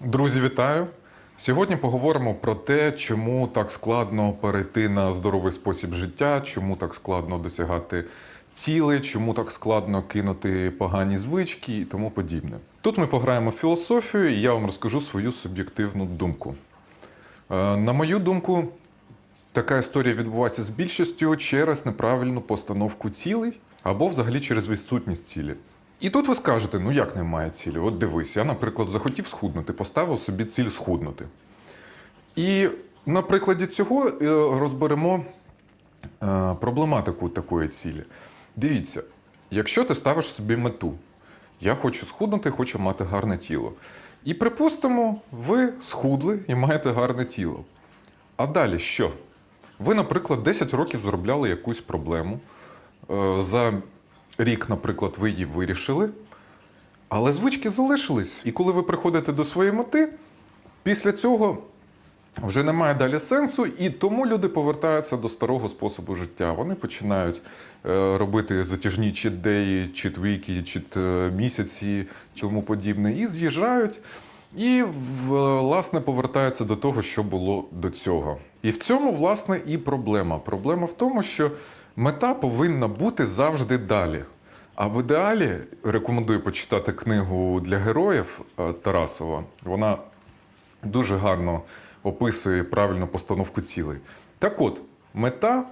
Друзі, вітаю! Сьогодні поговоримо про те, чому так складно перейти на здоровий спосіб життя, чому так складно досягати цілей, чому так складно кинути погані звички і тому подібне. Тут ми пограємо в філософію, і я вам розкажу свою суб'єктивну думку. Е, На мою думку, така історія відбувається з більшістю через неправильну постановку цілей або взагалі через відсутність цілі. І тут ви скажете: ну як немає цілі? От дивись, я, наприклад, захотів схуднути, поставив собі ціль схуднути. І на прикладі цього е, розберемо е, проблематику такої цілі. Дивіться, якщо ти ставиш собі мету, я хочу схуднути, хочу мати гарне тіло. І припустимо, ви схудли і маєте гарне тіло. А далі що? Ви, наприклад, 10 років заробляли якусь проблему. Е, За рік, наприклад, ви її вирішили, але звички залишились. І коли ви приходите до своєї мети, після цього вже немає далі сенсу, і тому люди повертаються до старого способу життя. Вони починають е, робити затяжні чіт-деї, чіт-віки, чіт-місяці, тому подібне, і з'їжджають. І власне повертаються до того, що було до цього. І в цьому, власне, і проблема. Проблема в тому, що мета повинна бути завжди далі. А в ідеалі рекомендую почитати книгу для героїв е, Тарасова. Вона дуже гарно описує правильну постановку цілей. Так от, мета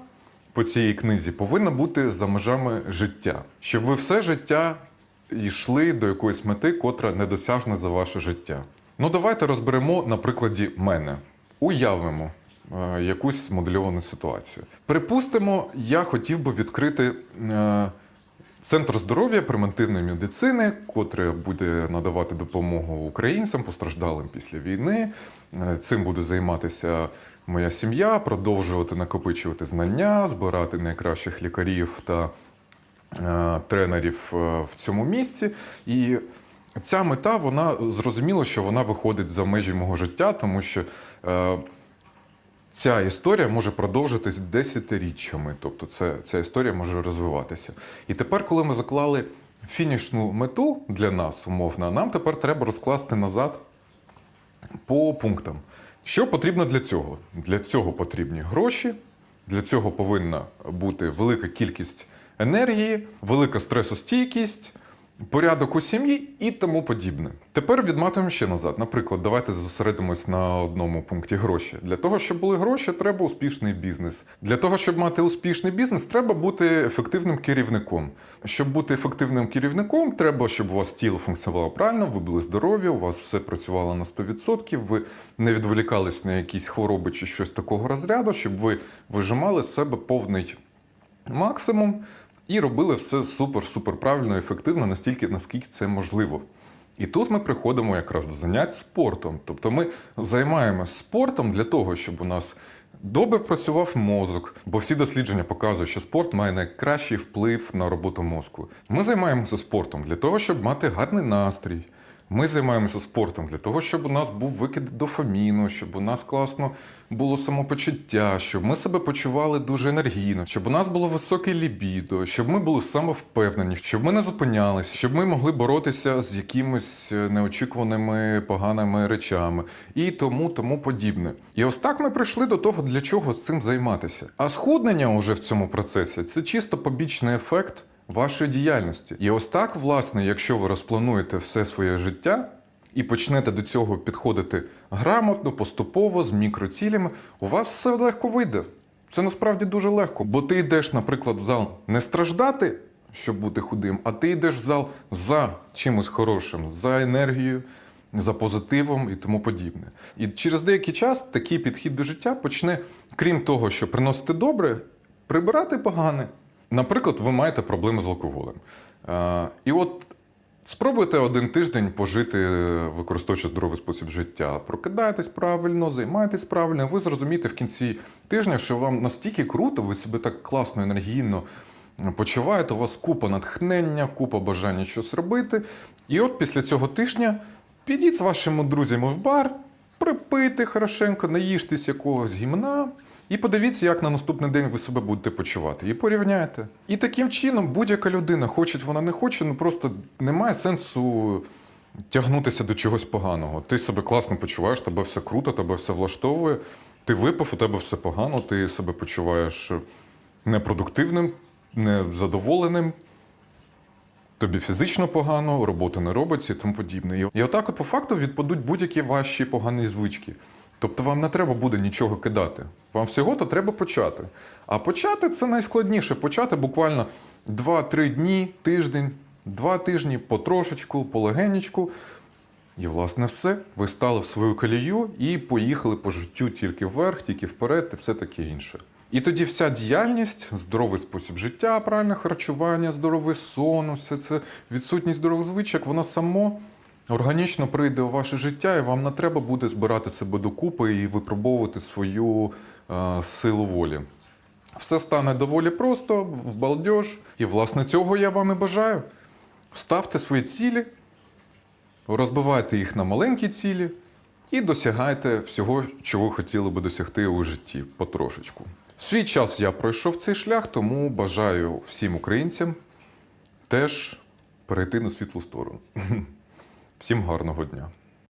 по цій книзі повинна бути за межами життя, щоб ви все життя йшли до якоїсь мети, котра недосяжна за ваше життя. Ну, давайте розберемо на прикладі мене. Уявимо якусь модельовану ситуацію. Припустимо, я хотів би відкрити. Е, Центр здоров'я превентивної медицини, котре буде надавати допомогу українцям, постраждалим після війни. Е, Цим буде займатися моя сім'я, продовжувати накопичувати знання, збирати найкращих лікарів та е, тренерів е, в цьому місці. І ця мета, вона зрозуміло, що вона виходить за межі мого життя, тому що. е, Ця історія може продовжитись десятиріччями, тобто це, ця історія може розвиватися. І тепер, коли ми заклали фінішну мету для нас, умовно, нам тепер треба розкласти назад по пунктам. Що потрібно для цього? Для цього потрібні гроші, для цього повинна бути велика кількість енергії, велика стресостійкість, порядок у сім'ї і тому подібне. Тепер відматуємо ще назад. Наприклад, давайте зосередимось на одному пункті гроші. Для того, щоб були гроші, треба успішний бізнес. Для того, щоб мати успішний бізнес, треба бути ефективним керівником. Щоб бути ефективним керівником, треба, щоб у вас тіло функціонувало правильно, ви були здорові, у вас все працювало на 100%, ви не відволікались на якісь хвороби чи щось такого розряду, щоб ви вижимали з себе повний максимум і робили все супер-супер правильно, ефективно, настільки, наскільки це можливо. І тут ми приходимо якраз до занять спортом. Тобто ми займаємося спортом для того, щоб у нас добре працював мозок, бо всі дослідження показують, що спорт має найкращий вплив на роботу мозку. Ми займаємося спортом для того, щоб мати гарний настрій. Ми займаємося спортом для того, щоб у нас був викид дофаміну, щоб у нас класно було самопочуття, щоб ми себе почували дуже енергійно, щоб у нас було високе лібідо, щоб ми були самовпевнені, щоб ми не зупинялися, щоб ми могли боротися з якимись е, неочікуваними поганими речами і тому, тому подібне. І ось так ми прийшли до того, для чого з цим займатися. А схуднення уже в цьому процесі це чисто побічний ефект вашої діяльності. І ось так, власне, якщо ви розплануєте все своє життя і почнете до цього підходити грамотно, поступово, з мікроцілями, у вас все легко вийде. Це насправді дуже легко, бо ти йдеш, наприклад, в зал не страждати, щоб бути худим, а ти йдеш в зал за чимось хорошим, за енергією, за позитивом і тому подібне. І через деякий час такий підхід до життя почне, крім того, що приносити добре, прибирати погане. Наприклад, ви маєте проблеми з алкоголем. Е, І от спробуйте один тиждень пожити, використовуючи здоровий спосіб життя. Прокидайтесь правильно, займайтесь правильно. Ви зрозумієте в кінці тижня, що вам настільки круто, ви себе так класно, енергійно почуваєте, у вас купа натхнення, купа бажання щось робити. І от після цього тижня підіть з вашими друзями в бар, припийте хорошенько, наїжтесь якогось гімна. І подивіться, як на наступний день ви себе будете почувати. І порівняйте. І таким чином будь-яка людина, хоче вона не хоче, ну просто немає сенсу тягнутися до чогось поганого. Ти себе класно почуваєш, тебе все круто, тебе все влаштовує. Ти випив, у тебе все погано, ти себе почуваєш непродуктивним, незадоволеним, тобі фізично погано, робота не робиться і тому подібне. І отак, от по факту, відпадуть будь-які ваші погані звички. Тобто вам не треба буде нічого кидати. Вам всього-то треба почати. А почати це найскладніше. Почати буквально 2-3 дні, тиждень, 2 тижні, потрошечку, полегенечку. І, власне, все. Ви стали в свою колію і поїхали по життю тільки вверх, тільки вперед і все таке інше. І тоді вся діяльність, здоровий спосіб життя, правильне харчування, здоровий сон, все це відсутність здорових звичок, вона само органічно прийде у ваше життя, і вам не треба буде збирати себе докупи і випробовувати свою е, силу волі. Все стане доволі просто, в балдеж. І, власне, цього я вам і бажаю. Ставте свої цілі, розбивайте їх на маленькі цілі і досягайте всього, чого хотіли би досягти у житті потрошечку. Свій час я пройшов цей шлях, тому бажаю всім українцям теж перейти на світлу сторону. Всім гарного дня!